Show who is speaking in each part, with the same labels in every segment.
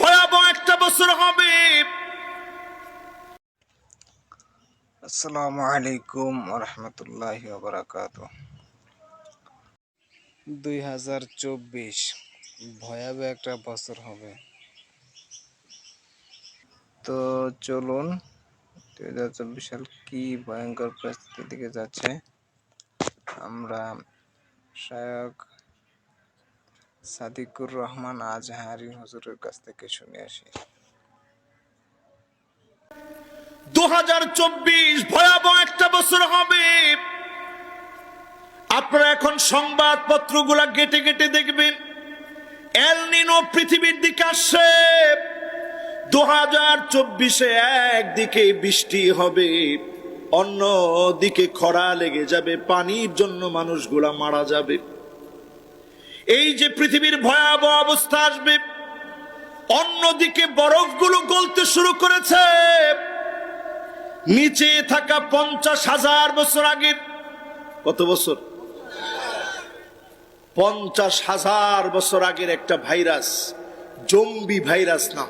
Speaker 1: ভয়াবহ একটা বছর হবে।
Speaker 2: আসসালামু আলাইকুম রহমতুল্লাহ বারাকাত দুই হাজার চব্বিশ ভয়াবহ একটা বছর হবে। তো চলুন, দুই হাজার চব্বিশ সাল কি ভয়ঙ্কর পরিস্থিতির দিকে যাচ্ছে? আমরা শায়ক সাদিকুর রহমান আজহারি হুজুরের কাছ থেকে শুনে আসি।
Speaker 1: দু হাজার চব্বিশ ভয়াবহ একটা বছর হবে। আপনারা এখন সংবাদপত্রগুলা গেটে গেটে দেখবেন। এল নিনো পৃথিবীর দিকে আসছে। দু হাজার চব্বিশে একদিকে বৃষ্টি হবে। অন্য দিকে খরা লেগে যাবে। পানির জন্য মানুষগুলা মারা যাবে। এই যে পৃথিবীর ভয়াবহ অবস্থা আসবে, অন্যদিকে বরফগুলো গলতে শুরু করেছে। নিচে থাকা পঞ্চাশ হাজার বছর আগের, কত বছর? পঞ্চাশ হাজার বছর আগের একটা ভাইরাস, জম্বি ভাইরাস না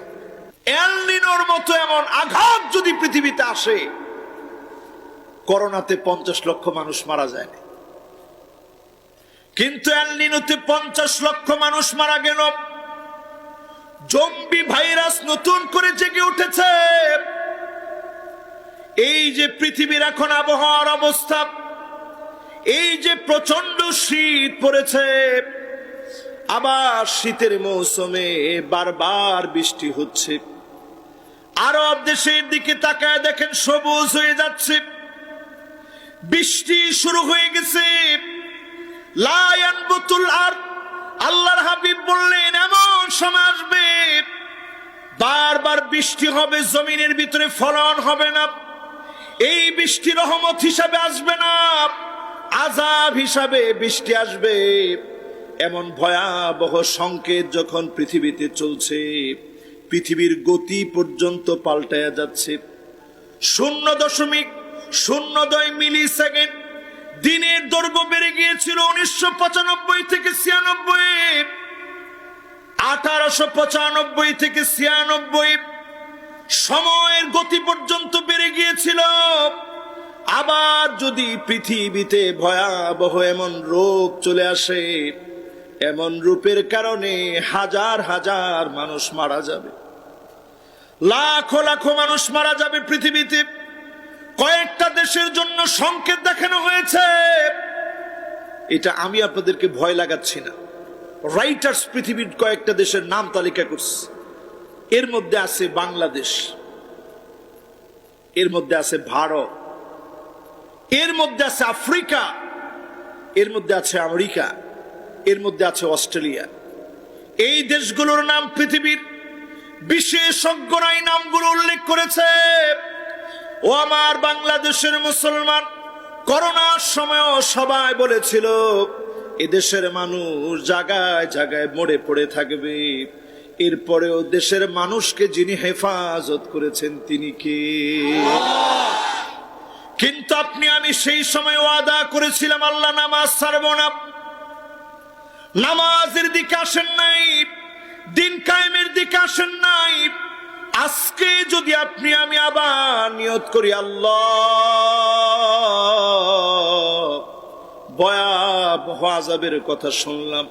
Speaker 1: এলনিনোর মতো এমন আঘাত যদি পৃথিবীতে আসে, করোনাতে পঞ্চাশ লক্ষ মানুষ মারা যায়। কিন্তু এলনিনোতে পঞ্চাশ লক্ষ মানুষ মারা গেল। জম্বি ভাইরাস নতুন করে জেগে উঠেছে। এই যে পৃথিবীর এখন আবহাওয়ার অবস্থা, এই যে প্রচণ্ড শীত পড়েছে, আবার শীতের মৌসুমে বারবার বৃষ্টি হচ্ছে। আরব দেশের দিকে তাকায় দেখেন সবুজ হয়ে যাচ্ছে। বৃষ্টি শুরু হয়ে গেছে। লায়ন বুতুল আর আল্লাহর হাবিব বললেন, এমন সময় আসবে, বারবার বৃষ্টি হবে, জমিনের ভিতরে ফলন হবে না। এই বৃষ্টি রহমত হিসাবে আসবে না আজাব হিসাবে বৃষ্টি আসবে। এমন ভয়াবহ সংকেত যখন পৃথিবীতে চলছে, পৃথিবীর গতি পর্যন্ত পাল্টায়া যাচ্ছে। শূন্য দশমিক, শূন্য দয় মিলি সেকেন্ড দিনের দৈর্ঘ্য বেড়ে গিয়েছিল উনিশশো পঁচানব্বই থেকে ছিয়ানব্বই, আঠারোশো পঁচানব্বই থেকে ছিয়ানব্বই। সময়ের গতি পর্যন্ত বেড়ে গিয়েছিল। আবার যদি পৃথিবীতে ভয়াবহ এমন রোগ চলে আসে, এমন রূপের কারণে হাজার হাজার মানুষ মারা যাবে। লাখো লাখো মানুষ মারা যাবে পৃথিবীতে। কয়েকটা দেশের জন্য সংকেত দেখানো হয়েছে। এটা আমি আপনাদেরকে ভয় লাগাচ্ছি না। রাইটার্স পৃথিবীর কয়েকটা দেশের নাম তালিকা করছে। এর মধ্যে আছে বাংলাদেশ। এর মধ্যে আছে ভারত। এর মধ্যে আছে আফ্রিকা। এর মধ্যে আছে আমেরিকা। এর মধ্যে আছে অস্ট্রেলিয়া। এই দেশগুলোর নাম পৃথিবীর বিশেষজ্ঞরা এই নামগুলো উল্লেখ করেছে। ও আমার বাংলাদেশের মুসলমান, করোনার সময়ও সবাই বলেছিল, এদেশের মানুষ জায়গায় জায়গায় মরে পড়ে থাকবে। এরপরেও দেশের মানুষকে যিনি হেফাজত করেছেন, তিনি কে? কিন্তু আপনি, আমি সেই সময় ওয়াদা করেছিলাম, আল্লাহ নামাজ ছাড়ব না। নামাজের দিকে আসেন নাই, দিন কায়েমের দিকে আসেন নাই। আপনি, আমি আবার নিয়ত করি, আল্লাহ। আজাবের কথা শুনলাম।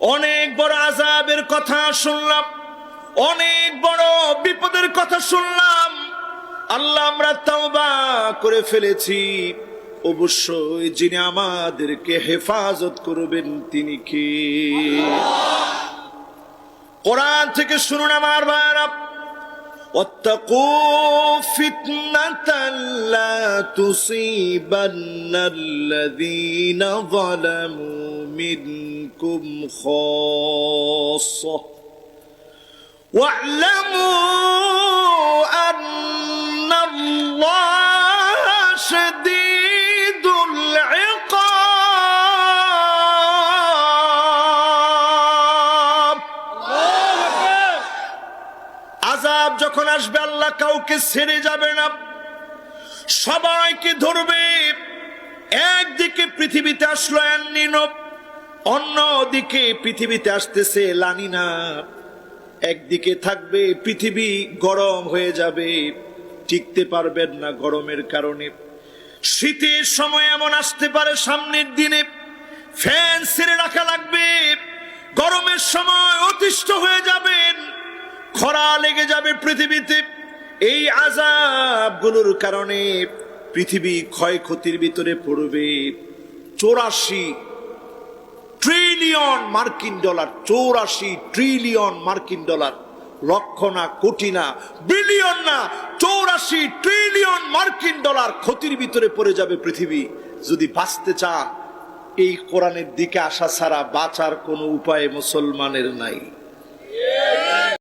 Speaker 1: অনেক বড় আজাবের কথা শুনলাম। অনেক বড় বিপদের কথা শুনলাম। আল্লাহ, আমরা তাওবা করে ফেলেছি। অবশ্যই যিনি আমাদেরকে হেফাজত করবেন, তিনি কি? কোরআন থেকে শুনুন আমার ভাইরা واتقوا فتنة لا تصيبن الذين ظلموا منكم خاصة. واعلموا যখন আসবে, আল্লাহ কাউকে ছেড়ে যাবে না। সবাইকে ধরবে। একদিকে পৃথিবীতে আসলো অন্য দিকে পৃথিবীতে আসতেছে লানিনা। একদিকে থাকবে, পৃথিবী গরম হয়ে যাবে। টিকতে পারবেন না গরমের কারণে। শীতের সময় এমন আসতে পারে সামনের দিনে। ফ্যান ছেড়ে রাখা লাগবে। গরমের সময় অতিষ্ঠ হয়ে যাবেন। খরা লেগে যাবে পৃথিবীতে। এই আজাবগুলোর কারণে পৃথিবী ক্ষয়ক্ষতির ভিতরে পড়বে চৌরাশি ট্রিলিয়ন মার্কিন ডলার, চৌরাশি ট্রিলিয়ন মার্কিন ডলার, লক্ষ না, কোটি না, বিলিয়ন না, চৌরাশি ট্রিলিয়ন মার্কিন ডলার ক্ষতির ভিতরে পড়ে যাবে পৃথিবী। যদি বাঁচতে চান, এই কোরআনের দিকে আসা ছাড়া বাঁচার কোনো উপায় মুসলমানের নাই।